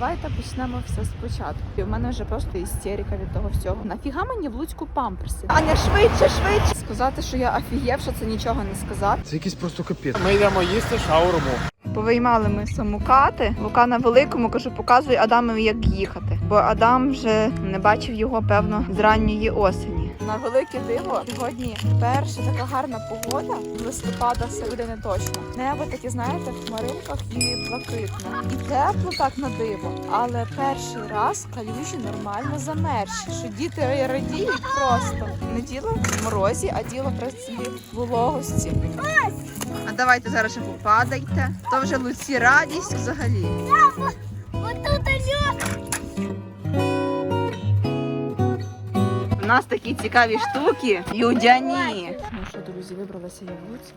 Давайте почнемо все спочатку. І в мене вже просто істерика від того всього. Нафіга мені в Луцьку памперси? Аня, швидше, швидше! Сказати, що я офігевша, це нічого не сказати. Це якийсь просто капець. Ми йдемо їсти шаурму. Повиймали ми самокати. Лука на великому кажу, показуй Адамові, як їхати. Бо Адам вже не бачив його, певно, з ранньої осені. На велике диво сьогодні перша така гарна погода з листопада середини точно. Небо таке, знаєте, в хмаринках і блакитне. І тепло так на диво. Але перший раз калюжі нормально замерзші, що діти радіють просто. Не діло в морозі, а діло принципі в вологості. А давайте зараз ще попадайте. То вже Луці радість взагалі. У нас такі цікаві штуки. Людяні. Ну що, друзі, вибралася я в Луцьк.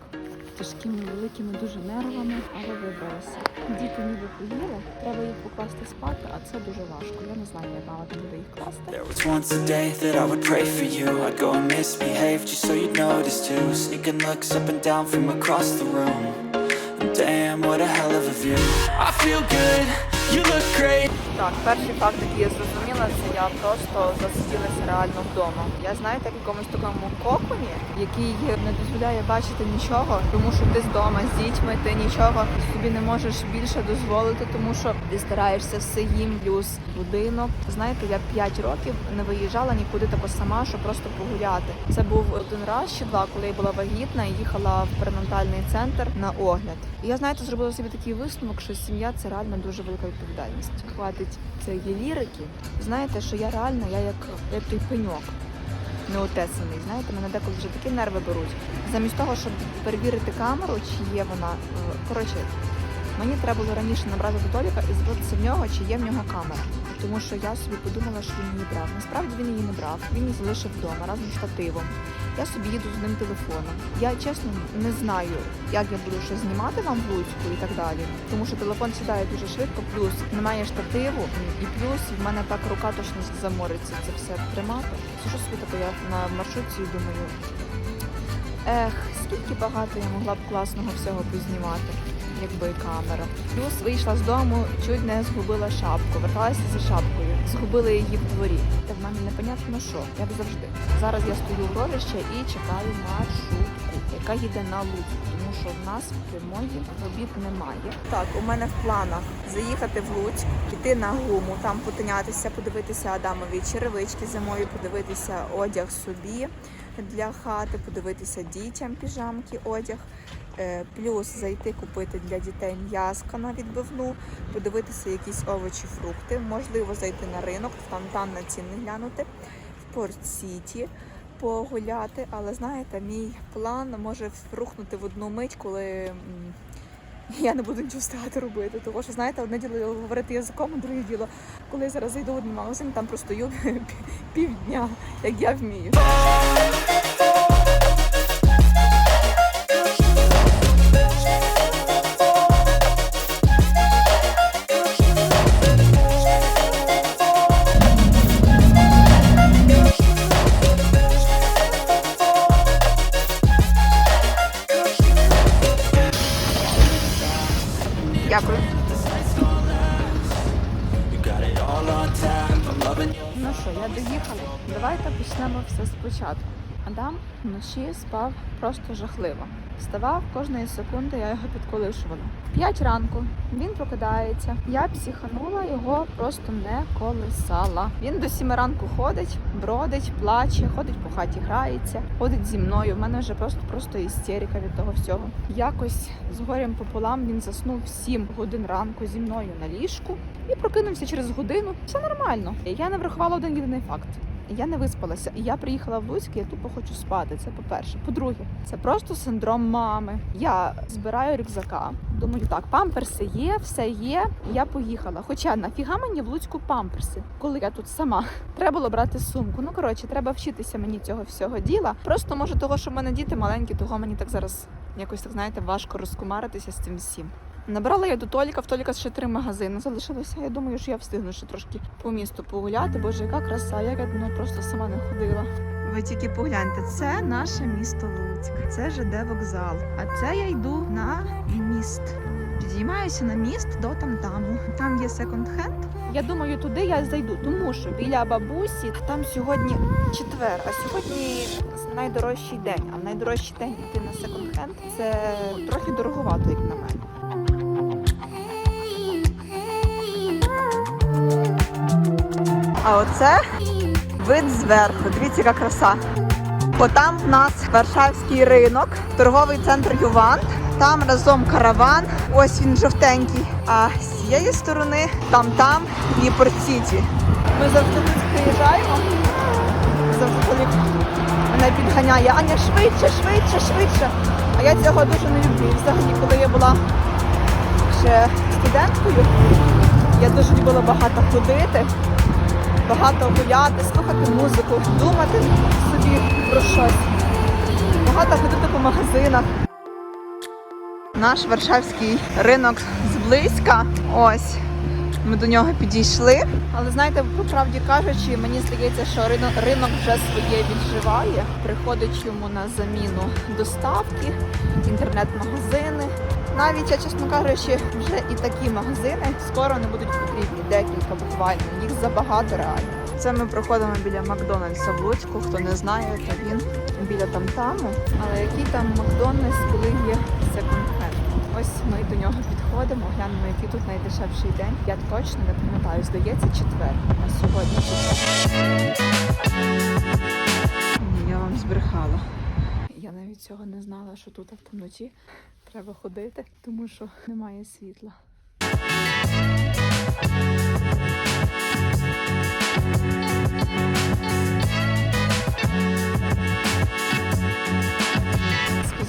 Тяжкими великими дуже нервами, але вибралася. Діти ніби поїли, треба їх покласти спати, а це дуже важко. Я не знаю, як там буде їх класти. There was once a day that I would pray for you. I'd go and misbehave just so you'd notice too. Sneaking looks up and down from across the room. Damn, what a hell of a view. I feel good, Так, перший факт, який я зрозуміла, це я просто засиділася реально вдома. Я знаю, в якомусь такому коконі, який не дозволяє бачити нічого, тому що ти з дома з дітьми, ти нічого собі не можеш більше дозволити, тому що ти стараєшся все їм, плюс будинок. Знаєте, я 5 років не виїжджала нікуди тако сама, щоб просто погуляти. Це був один раз чи два, коли я була вагітна і їхала в перинатальний центр на огляд. І я знаєте, зробила собі такий висновок, що сім'я це реально дуже велика відповідальність. Хватить цієї лірики. Знаєте, що я реально, я як, як той пеньок неотесаний. Знаєте, мене деколи вже такі нерви беруть. Замість того, щоб перевірити камеру, чи є вона. е, Коротше, мені треба було раніше набрати до Толіка і запитатися в нього, чи є в нього камера. Тому що я собі подумала, що він її брав. Насправді він її не брав, він її залишив вдома разом з штативом. Я собі їду з ним телефоном. Я чесно не знаю, як я буду ще знімати вам в Луцьку і так далі. Тому що телефон сідає дуже швидко, плюс немає штативу, і плюс в мене так рука точно замориться це все тримати. Сижу собі тако я на маршрутці думаю. Ех, скільки багато я могла б класного всього познімати, якби камера. Плюс вийшла з дому, чуть не згубила шапку, верталася за шапкою, згубила її в дворі. Та в мене непонятно що, як завжди. Зараз я стою в ровище і чекаю маршрутку, яка їде на Луцьк, тому що в нас прямої робіт немає. Так, у мене в планах заїхати в Луцьк, піти на гуму, там потинятися, подивитися Адамові черевички зимою, подивитися одяг собі для хати, подивитися дітям піжамки, одяг. Е, Плюс зайти купити для дітей м'яска на відбивну, подивитися якісь овочі, фрукти, можливо, зайти на ринок, там там на ціни глянути, в Порт-Сіті погуляти. Але знаєте, мій план може рухнути в одну мить, коли я не буду нічого встигати робити. Тому що, знаєте, одне діло говорити язиком, а друге діло, коли я зараз зайду в один магазин, там простою півдня, як я вмію. Вночі спав просто жахливо. Вставав кожної секунди, я його підколишувала. П'ять ранку він прокидається. Я психанула його, просто не колисала. Він до сіми ранку ходить, бродить, плаче, ходить по хаті, грається, ходить зі мною. В мене вже просто просто істерика від того всього. Якось з горем пополам він заснув 7 годин ранку зі мною на ліжку і прокинувся через годину. Все нормально. Я не врахувала один єдиний факт. Я не виспалася, і я приїхала в Луцьк, я тупо хочу спати. Це по-перше. По-друге, це просто синдром мами. Я збираю рюкзака. Думаю, так, памперси є, все є. Я поїхала. Хоча нафіга мені в Луцьку памперси, коли я тут сама. Треба було брати сумку. Ну коротше, треба вчитися мені цього всього діла. Просто може того, що в мене діти маленькі, того мені так зараз якось так знаєте важко розкумаритися з цим всім. Набрала я до Толіка, в Толіка ще три магазини залишилося. Я думаю, що я встигну ще трошки по місту погуляти. Боже, яка краса, як я ну, просто сама не ходила. Ви тільки погляньте, це наше місто Луцьк, це ЖД вокзал. А це я йду на міст. Підіймаюся на міст до тамтаму. Там є секонд-хенд. Я думаю, туди я зайду, тому що біля бабусі там сьогодні четвер, а сьогодні найдорожчий день. А в найдорожчий день йти на секонд-хенд це трохи дороговато, як на А оце вид зверху. Дивіться, яка краса. Бо там в нас Варшавський ринок, торговий центр Ювант. Там разом караван, ось він жовтенький. А з цієї сторони там там Дніпро Сіті. Ми завжди тут приїжджаємо. Завжди мене підганяє. Аня, швидше, швидше, швидше. А я цього дуже не люблю. Взагалі, коли я була ще студенткою, я дуже любила багато ходити, багато гуляти, слухати музику, думати собі про щось. Багато ходити по магазинах. Наш варшавський ринок зблизька. Ось. Ми до нього підійшли. Але знаєте, по правді кажучи, мені здається, що ринок, вже своє відживає. Приходить йому на заміну доставки, інтернет-магазини. Навіть, я, чесно кажучи, вже і такі магазини скоро не будуть потрібні. Декілька буквально. Їх забагато реально. Це ми проходимо біля Макдональдса в Луцьку. Хто не знає, то він біля тамтаму. Але який там Макдональдс, коли є секонд-хенд? Ось ми до нього підходимо, глянемо, який тут найдешевший день. Я точно не пам'ятаю, здається, четвер. На сьогодні четвер. Я вам збрехала. Цього не знала, що тут в темноті треба ходити, тому що немає світла.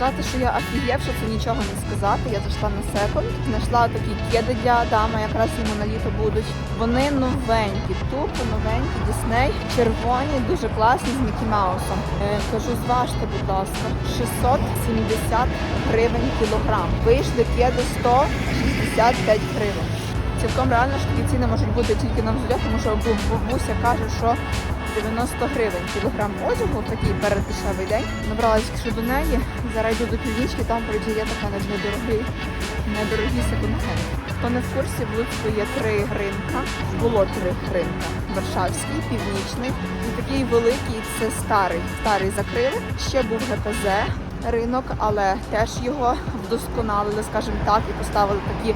Сказати, що я офігівша, це нічого не сказати. Я зайшла на секонд, знайшла такі кеди для Адама, якраз йому на літо будуть. Вони новенькі, тупо новенькі, Дісней, червоні, дуже класні з Мікі Маусом. Е, кажу, зважте, будь ласка, 670 гривень кілограм. Вийшли кеди 165 гривень. Цілком реально що такі ціни можуть бути тільки на взуття, тому що бабуся каже, що 90 гривень кілограм одягу, такий переддешевий день. Набралась якщо до неї, зараз йду до північки, там вроді є така недорогий, недорогий секонд-хенд. Хто не в курсі, в Луцьку є три ринка, було три ринка. Варшавський, північний і такий великий це старий. Старий закрили. Ще був ГПЗ ринок, але теж його вдосконалили, скажімо так, і поставили такі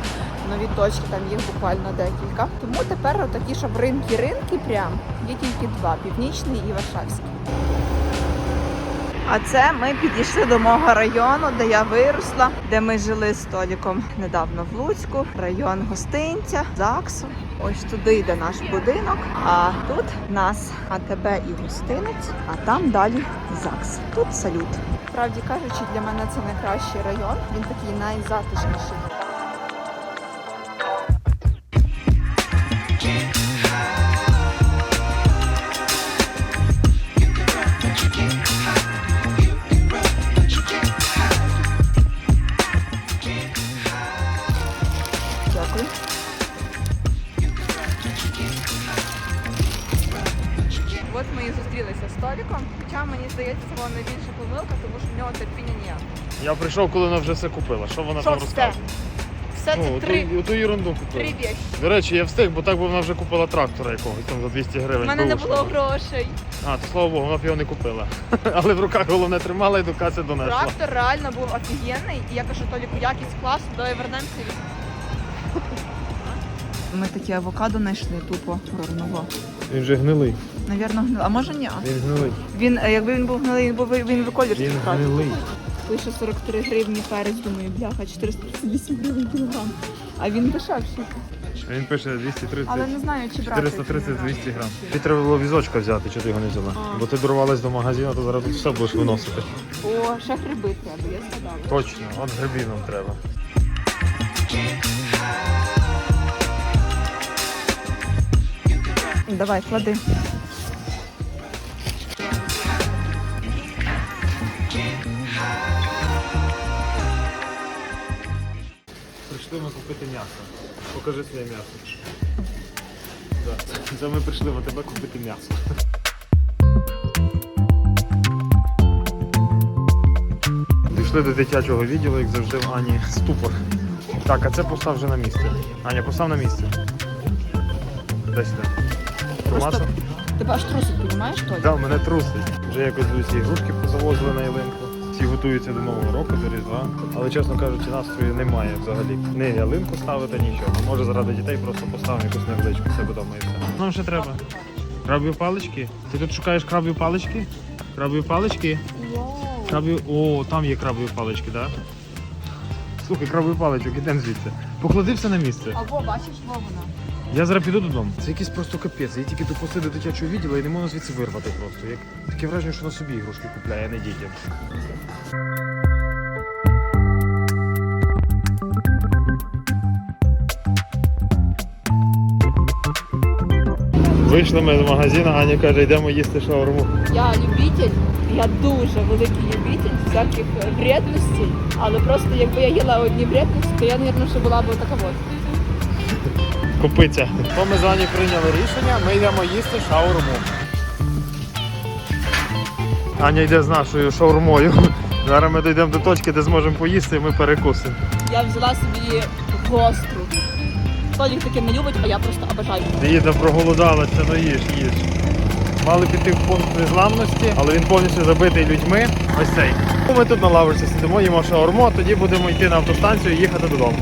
нові точки, там їх буквально декілька. Тому тепер такі, щоб ринки ринки прям є тільки два північний і Варшавський. А це ми підійшли до мого району, де я виросла, де ми жили з Толіком недавно в Луцьку, район гостинця, ЗАГСу. Ось туди йде наш будинок, а тут нас АТБ і гостинець, а там далі ЗАГС. Тут салют. Правді кажучи, для мене це найкращий район. Він такий найзатишніший. Здається, найбільша помилка, тому що в нього терпіння ніяк. Я прийшов, коли вона вже все купила. Що вона Що там все? розказує? Все це Ну, три, ту, ту ерунду купила. три вещі. До речі, я встиг, бо так би вона вже купила трактора якогось там за 200 У гривень. мене не бушного. було грошей. А, то слава Богу, вона б його не купила. Але в руках головне тримала і до каси донесла. Трактор реально був офігенний. І я кажу, Толіку, якість класу, давай вернемося. Ми такі авокадо знайшли тупо горного. Він вже гнилий. Навірно, гнили. А може ні? Він гнилий. Він, е, якби він був гнилий, він був він би колір Він втратив. гнилий. Лише 43 гривні перець, думаю, бляха, 438 гривень кілограм. А він дешевший. Він пише 230. Але не знаю, чи брати. 430-200 грам. Тобі треба було візочка взяти, чи ти його не взяла. А. Bо ти дорвалась до магазину, то зараз тут все будеш виносити. О, ще гриби треба, я згадала. Точно, от грибів нам треба. Давай, клади. Прийшли ми купити м'ясо. Покажи своє м'ясо. Да. Це ми прийшли в тебе купити м'ясо. Дійшли до дитячого відділу, як завжди в Ані ступор. Так, а це постав вже на місце. Аня, постав на місце. Дай сюди. Томаса? Тебе аж трусить, розумієш, Толь? Да, мене трусить. Вже якось усі ігрушки позавозили на ялинку. Всі готуються до Нового року, до Різдва. Але, чесно кажучи, настрою немає взагалі. Не ялинку ставити, нічого. Може заради дітей просто поставимо якусь невеличку себе вдома і все. Нам ще треба. Крабові палички? Ти тут шукаєш крабові палички? Крабові палички? Крабові... О, там є крабові палички, так? Да? Слухай, крабові паличок, ідемо звідси. Поклади все на місце. Або бачиш, во вона. Я зараз піду додому. Це якийсь просто капець. Я тільки допустив до дитячого відділу і не можу звідси вирвати просто. Як таке враження, що на собі ігрушки купляє, а не дітям. Вийшли ми з магазину, Аня каже, йдемо їсти шаурму. Я любитель, я дуже великий всяких вредностей, але просто якби я їла одні вредності, то я, мабуть, що була б така от. Купиться. То ми з Ані прийняли рішення, ми йдемо їсти шаурму. Аня йде з нашою шаурмою. Зараз ми дійдемо до точки, де зможемо поїсти, і ми перекусимо. Я взяла собі гостру. Толік таке не любить, а я просто обожаю. Діда проголодалася, ну їж, їж. Мали піти в пункт незламності, але він повністю забитий людьми. Ось цей. Ми тут на лавочці сидимо, їмо шаурму, а тоді будемо йти на автостанцію і їхати додому.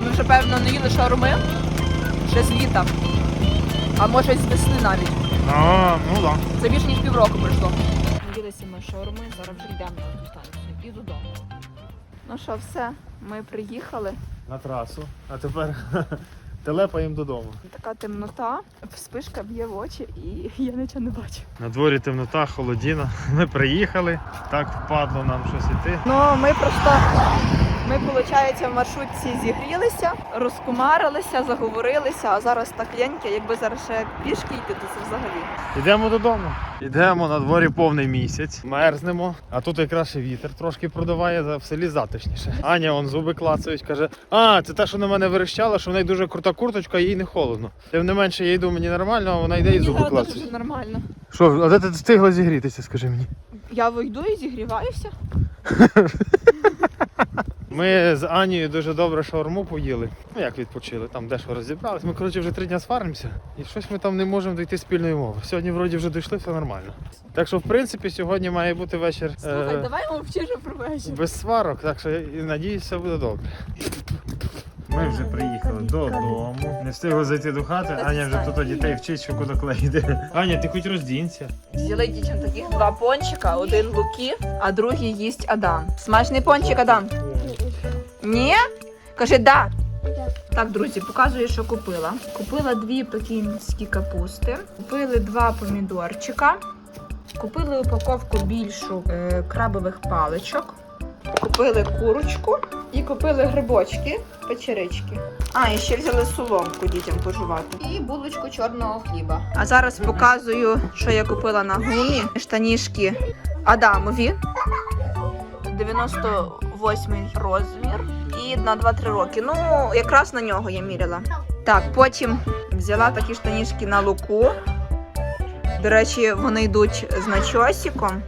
Ми вже певно не їли шаурми ще з літа. А може з весни навіть. А, ну так. Це більше ніж півроку пройшло. Їлися ми шаурми, зараз вже йдемо на автостанцію і додому. Ну що, все, ми приїхали. На трасу. А тепер телепаємо додому. Така темнота, вспишка б'є в очі і я нічого не бачу. На дворі темнота, холодіна. Ми приїхали, так впадло нам щось іти. Ну, ми просто, ми, виходить, в маршрутці зігрілися, розкумарилися, заговорилися, а зараз так ляньки, якби зараз ще пішки йти, то це взагалі. Йдемо додому. Йдемо на дворі повний місяць, мерзнемо, а тут якраз ще вітер трошки продуває, за- в селі затишніше. Аня он зуби клацають, каже: А, це та, що на мене верещала, що в неї дуже крута курточка, їй не холодно. Тим не менше, я йду мені нормально, а вона йде і зуби клацає. дуже нормально. Що, а де ти встигла зігрітися, скажи мені? Я вийду і зігріваюся. Ми з Анією дуже добре шаурму поїли. Ну як відпочили, там дещо розібрались. Ми, коротше, вже три дня сваримося, і щось ми там не можемо дійти спільної мови. Сьогодні вроді вже дійшли, все нормально. Так що, в принципі, сьогодні має бути вечір. Слухай, е, давай мовчи вже про вечір. Без сварок, так що і надіюсь, все буде добре. Ми вже приїхали додому. Не встигли зайти до хати. Аня вже тут дітей вчить, що куди клеїти. Аня, ти хоч роздінься. Взяли дітям таких два пончика, один Луки, а другий їсть Адам. Смачний пончик Адам. Ні? Кажи да. Так, друзі, показую, що купила. Купила дві пекінські капусти, купили два помідорчика, купили упаковку більшу е, крабових паличок, купили курочку і купили грибочки, печерички. А, і ще взяли соломку дітям пожувати. І булочку чорного хліба. А зараз показую, що я купила на гумі. Штанішки Адамові. 98 розмір і на 2-3 роки. Ну, якраз на нього я міряла. Так, потім взяла такі штанішки на луку. До речі, вони йдуть з начосиком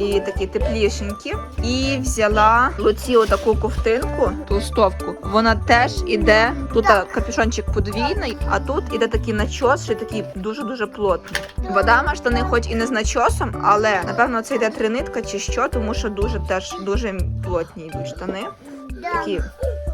і такі теплішенькі. І взяла луці отаку ковтинку, толстовку. Вона теж іде. Тут капюшончик подвійний, а тут іде такий начос, що такий дуже-дуже плотний. Вода штани, хоч і не з начосом, але напевно це йде тринитка чи що, тому що дуже теж дуже плотні йдуть штани. Такі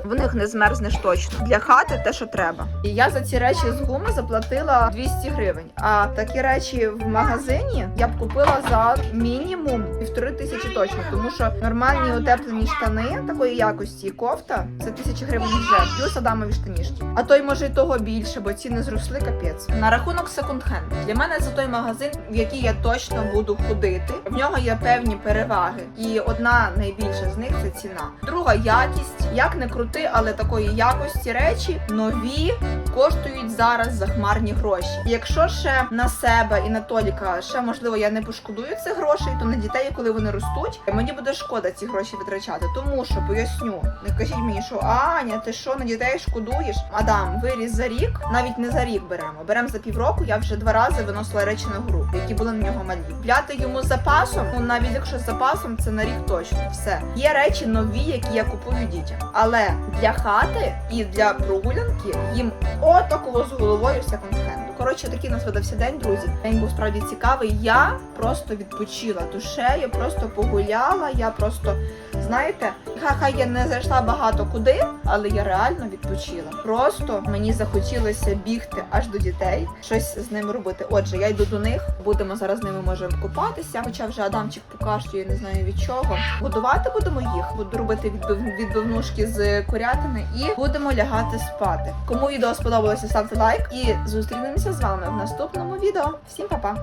в них не змерзнеш точно. Для хати те, що треба. І я за ці речі з гуми заплатила 200 гривень. А такі речі в магазині я б купила за мінімум півтори тисячі точно, тому що нормальні утеплені штани такої якості кофта це тисяча гривень вже, плюс адамові штанішки. А то й може й того більше, бо ціни зросли капець. На рахунок секонд-хенд. Для мене це той магазин, в який я точно буду ходити. В нього є певні переваги, і одна найбільша з них це ціна. Друга якість, як не крути. Продукти, але такої якості речі нові коштують зараз захмарні гроші. Якщо ще на себе і на Толіка, ще можливо, я не пошкодую цих грошей, то на дітей, коли вони ростуть, мені буде шкода ці гроші витрачати. Тому що поясню, не кажіть мені, що Аня, ти що на дітей шкодуєш? Адам, виріс за рік, навіть не за рік беремо. Беремо за півроку. Я вже два рази виносила речі на гру, які були на нього малі. Купляти йому запасом, ну навіть якщо з запасом, це на рік точно все. Є речі нові, які я купую дітям. Але для хати і для прогулянки їм отакого з головою секонд-хенду. Коротше, такий у нас видався день, друзі. День був справді цікавий. Я просто відпочила душею, просто погуляла. Я просто, знаєте, хай я не зайшла багато куди, але я реально відпочила. Просто мені захотілося бігти аж до дітей, щось з ними робити. Отже, я йду до них. Будемо зараз з ними можемо купатися. Хоча вже Адамчик покашлює, не знаю від чого. Годувати будемо їх. Буду робити відбив, відбивнушки з курятини і будемо лягати спати. Кому відео сподобалося, ставте лайк і зустрінемося з вами в наступному відео. Всім па-па!